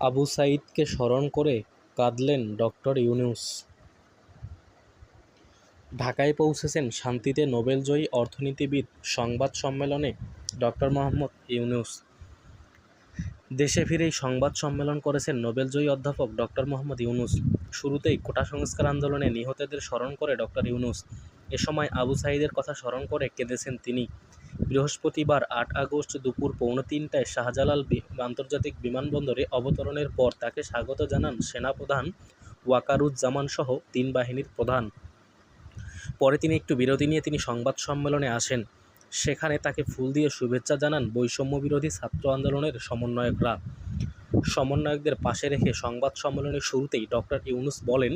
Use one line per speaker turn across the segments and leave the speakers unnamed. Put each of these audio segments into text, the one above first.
আবু সাঈদকে স্মরণ করে কাঁদলেন ডক্টর ইউনূস। ঢাকায় পৌঁছেছেন শান্তিতে নোবেলজয়ী অর্থনীতিবিদ সংবাদ সম্মেলনে ডক্টর মোহাম্মদ ইউনুস। দেশে ফিরেই সংবাদ সম্মেলন করেছেন নোবেলজয়ী অধ্যাপক ডক্টর মোহাম্মদ ইউনুস। শুরুতেই কোটা সংস্কার আন্দোলনে নিহতদের স্মরণ করে ডক্টর ইউনুস। এ সময় আবু সাঈদের কথা স্মরণ করে কেঁদেছেন তিনি। বৃহস্পতিবার আট আগস্ট দুপুর পৌনে তিনটায় শাহজালাল আন্তর্জাতিক বিমানবন্দরে অবতরণের পর তাকে স্বাগত জানান সেনাপ্রধান ওয়াকারুজ্জামান সহ তিন বাহিনীর প্রধান। পরে তিনি একটু বিরতি নিয়ে তিনি সংবাদ সম্মেলনে আসেন। সেখানে তাকে ফুল দিয়ে শুভেচ্ছা জানান বৈষম্য বিরোধী ছাত্র আন্দোলনের সমন্বয়করা। সমন্বয়কদের পাশে রেখে সংবাদ সম্মেলনের শুরুতেই ডক্টর ইউনুস বলেন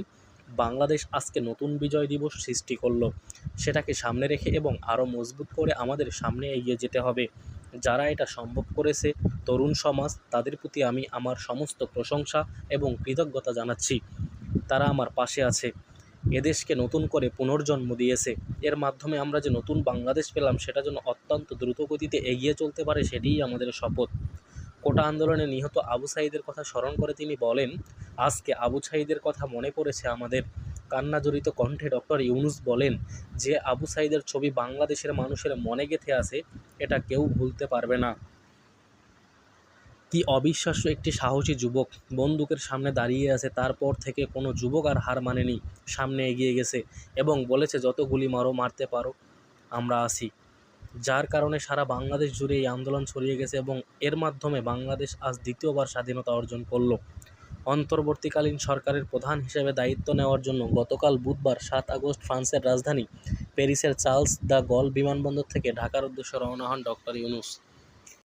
বাংলাদেশ আজকে নতুন বিজয় দিবস সৃষ্টি করল। সেটাকে সামনে রেখে এবং আরও মজবুত করে আমাদের সামনে এগিয়ে যেতে হবে। যারা এটা সম্ভব করেছে, তরুণ সমাজ, তাদের প্রতি আমি আমার সমস্ত প্রশংসা এবং কৃতজ্ঞতা জানাচ্ছি। তারা আমার পাশে আছে। এদেশকে নতুন করে পুনর্জন্ম দিয়েছে। এর মাধ্যমে আমরা যে নতুন বাংলাদেশ পেলাম, সেটা যেন অত্যন্ত দ্রুতগতিতে এগিয়ে চলতে পারে, সেটিই আমাদের শপথ। কোটা আন্দোলনে নিহত আবু সাঈদের কথা স্মরণ করে তিনি বলেন, আজকে আবু সাঈদের কথা মনে পড়েছে আমাদের। কান্নাজড়িত কণ্ঠে ডক্টর ইউনুস বলেন, যে আবু সাঈদের ছবি বাংলাদেশের মানুষের মনে গেঁথে আছে এটা কেউ ভুলতে পারবে না। কি অবিশ্বাস্য একটি সাহসী যুবক। বন্দুকের সামনে দাঁড়িয়ে আছে, তারপর থেকে কোনো যুবক আর হার মানেনি, সামনে এগিয়ে গেছে এবং বলেছে, যত গুলি মারো, মারতে পারো, আমরা আছি। যার কারণে সারা বাংলাদেশ জুড়ে এই আন্দোলন ছড়িয়ে গেছে এবং এর মাধ্যমে বাংলাদেশ আজ দ্বিতীয়বার স্বাধীনতা অর্জন করল। অন্তর্বর্তীকালীন সরকারের প্রধান হিসেবে দায়িত্ব নেওয়ার জন্য গতকাল বুধবার সাত আগস্ট ফ্রান্সের রাজধানী প্যারিসের চার্লস দ্য গল বিমানবন্দর থেকে ঢাকার উদ্দেশ্যে রওনা হন ডক্টর ইউনুস।